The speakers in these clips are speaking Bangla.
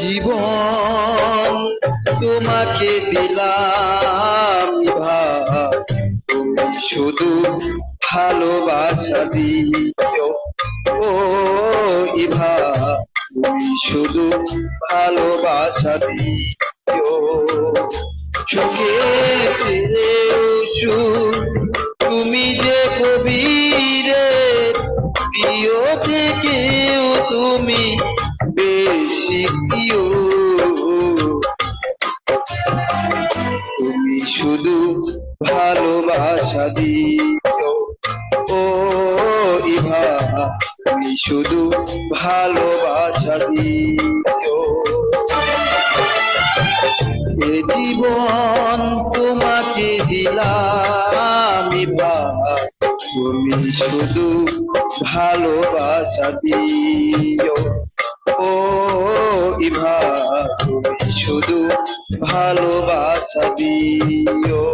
জীবন তোমাকে দিলাম তুমি শুধু ভালোবাসা দিও। ও ইভা তুমি শুধু ভালোবাসা দিও। চোখের তেরেও সুর তুমি যে কবিরে, প্রিয় থেকেও তুমি বেশি প্রিয়। তুমি শুধু ভালোবাসা দিও। ও ইভা তুমি শুধু ভালোবাসা দিও। এ জীবন তোমাকে দিলাম তুমি শুধু ভালোবাসা দিও। ও ইভা তুমি শুধু ভালোবাসা দিও।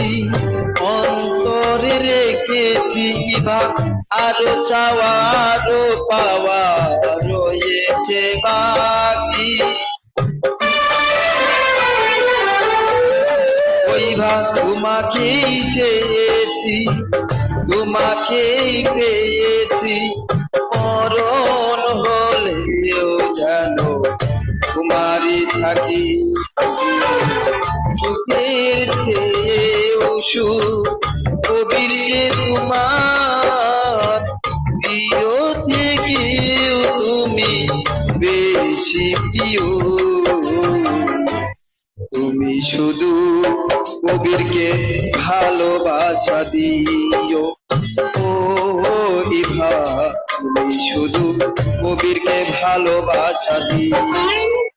দেখেছি অন্তরে রেখেছি বা, আরও চাওয়া আরও পাওয়া রয়েছে বাকি। ওই ভা তোমাকেই চেয়েছি তোমাকেই পেয়েছি। মরণ হলেও জানো কুমারী থাকি। সুখ কবিরকে তোমার প্রিয় থেকেও তুমি বেশি প্রিয়। তুমি শুধু কবিরকে ভালোবাসা দিও। ও, ইভা, তুমি শুধু কবিরকে ভালোবাসা দিও।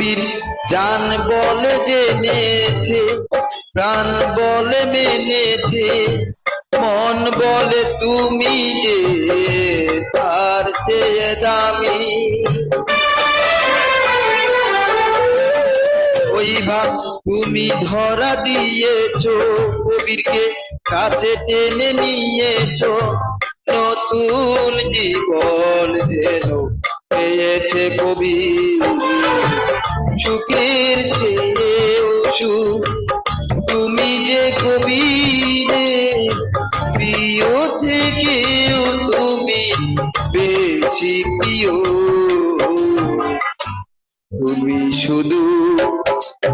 কবির জান বলে জেনেছে, প্রাণ বলে মেনেছে, মন বলে তুমি যে তার চেয়ে দামি। ওই ভাব তুমি ধরা দিয়েছ, কবিরকে কাছে টেনে নিয়েছ, নতুন জীবন যেন পেয়েছে কবি সুখের চেয়েও সুখ। তুমি যে কবি রে প্রিয় থেকেও তুমি বেশি প্রিয়। তুমি শুধু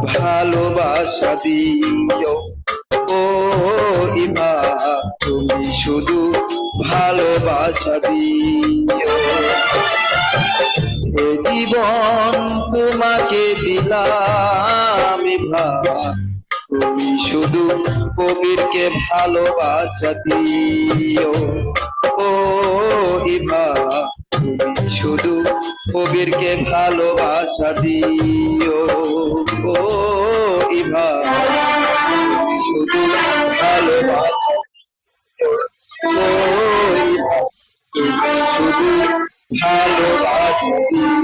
ভালোবাসা দিও। ও ইমা, তুমি শুধু ভালোবাসা দিও। জীবন তোমাকে দিলাম তুমি শুধু কবিরকে ভালোবাসা দিও। ও ইভা তুমি শুধু কবিরকে ভালোবাসা দিও। ও ইভা তুমি শুধু ভালোবাসা দিও। ও ইভা তুমি শুধু ভালোবাসা দিও।